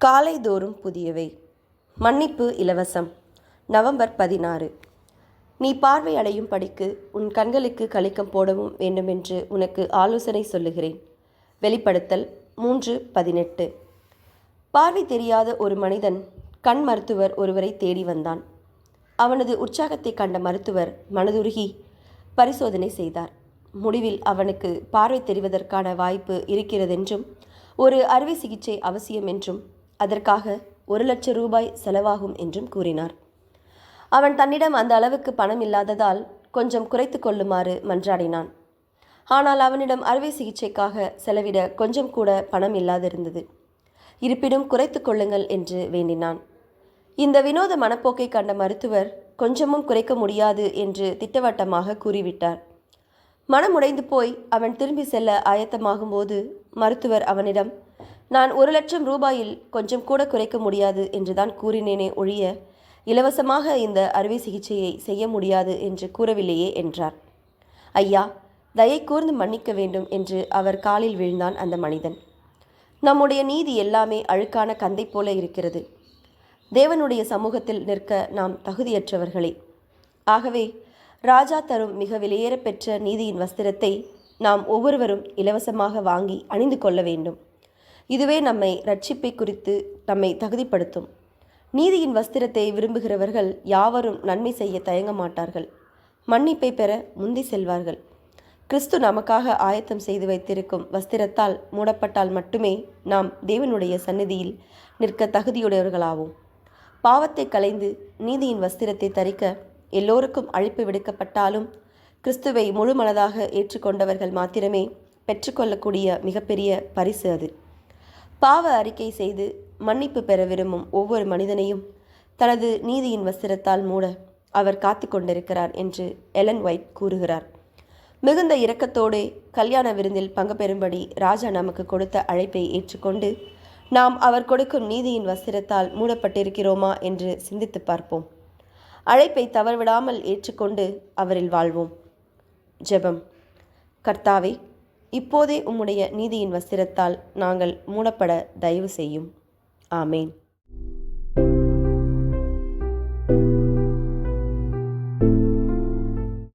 காலைதோறும் புதியவை. மன்னிப்பு இலவசம். நவம்பர் பதினாறு. நீ பார்வை அடையும் படிக்கு உன் கண்களுக்கு கலிக்கம் போடவும் வேண்டுமென்று உனக்கு ஆலோசனை சொல்லுகிறேன். வெளிப்படுத்தல் மூன்று பதினெட்டு. பார்வை தெரியாத ஒரு மனிதன் கண் மருத்துவர் ஒருவரை தேடி வந்தான். அவனது உற்சாகத்தை கண்ட மருத்துவர் மனதுருகி பரிசோதனை செய்தார். முடிவில் அவனுக்கு பார்வை தெரிவதற்கான வாய்ப்பு இருக்கிறதென்றும் ஒரு அறுவை சிகிச்சை அவசியம் என்றும் அதற்காக ஒரு லட்சம் ரூபாய் செலவாகும் என்றும் கூறினார். அவன் தன்னிடம் அந்த அளவுக்கு பணம் இல்லாததால் கொஞ்சம் குறைத்து கொள்ளுமாறு மன்றாடினான். ஆனால் அவனிடம் அறுவை சிகிச்சைக்காக செலவிட கொஞ்சம் கூட பணம் இல்லாதிருந்தது. இருப்பினும் குறைத்து கொள்ளுங்கள் என்று வேண்டினான். இந்த வினோத மனப்போக்கை கண்ட மருத்துவர் கொஞ்சமும் குறைக்க முடியாது என்று திட்டவட்டமாக கூறிவிட்டார். மனமுடைந்து போய் அவன் திரும்பி செல்ல ஆயத்தமாகும்போது மருத்துவர் அவனிடம் நான் ஒரு லட்சம் ரூபாயில் கொஞ்சம் கூட குறைக்க முடியாது என்றுதான் கூறினேனே ஒழிய இலவசமாக இந்த அறுவை சிகிச்சையை செய்ய முடியாது என்று கூறவில்லையே என்றார். ஐயா தயை கூர்ந்து மன்னிக்க வேண்டும் என்று அவர் காலில் விழுந்தான் அந்த மனிதன். நம்முடைய நீதி எல்லாமே அழுக்கான கந்தை போல இருக்கிறது. தேவனுடைய சமூகத்தில் நிற்க நாம் தகுதியற்றவர்களே. ஆகவே ராஜா தரும் மிக விலையேறப்பெற்ற நீதியின் வஸ்திரத்தை நாம் ஒவ்வொருவரும் இலவசமாக வாங்கி அணிந்து கொள்ள வேண்டும். இதுவே நம்மை ரட்சிப்பை குறித்து நம்மை தகுதிப்படுத்தும். நீதியின் வஸ்திரத்தை விரும்புகிறவர்கள் யாவரும் நன்மை செய்ய தயங்க மாட்டார்கள். மன்னிப்பை பெற முந்தி செல்வார்கள். கிறிஸ்து நமக்காக ஆயத்தம் செய்து வைத்திருக்கும் வஸ்திரத்தால் மூடப்பட்டால் மட்டுமே நாம் தேவனுடைய சந்நிதியில் நிற்க தகுதியுடையவர்களாவோம். பாவத்தை களைந்து நீதியின் வஸ்திரத்தை தரிக்க எல்லோருக்கும் அழைப்பு விடுக்கப்பட்டாலும் கிறிஸ்துவை முழு மனதாக ஏற்றுக்கொண்டவர்கள் மாத்திரமே பெற்றுக்கொள்ளக்கூடிய மிகப்பெரிய பரிசு அது. பாவ அறிக்கை செய்து மன்னிப்பு பெற விரும்பும் ஒவ்வொரு மனிதனையும் தனது நீதியின் வஸ்திரத்தால் மூட அவர் காத்து கொண்டிருக்கிறார் என்று எலன் ஒயிட் கூறுகிறார். மிகுந்த இரக்கத்தோடு கல்யாண விருந்தில் பங்கு பெறும்படி ராஜா நமக்கு கொடுத்த அழைப்பை ஏற்றுக்கொண்டு நாம் அவர் கொடுக்கும் நீதியின் வஸ்திரத்தால் மூடப்பட்டிருக்கிறோமா என்று சிந்தித்து பார்ப்போம். அழைப்பை தவறவிடாமல் ஏற்றுக்கொண்டு அவரில் வாழ்வோம். ஜெபம். கர்த்தாவே இப்போதே உம்முடைய நீதியின் வஸ்திரத்தால் நாங்கள் மூடப்பட தயவு செய்யும். ஆமேன்.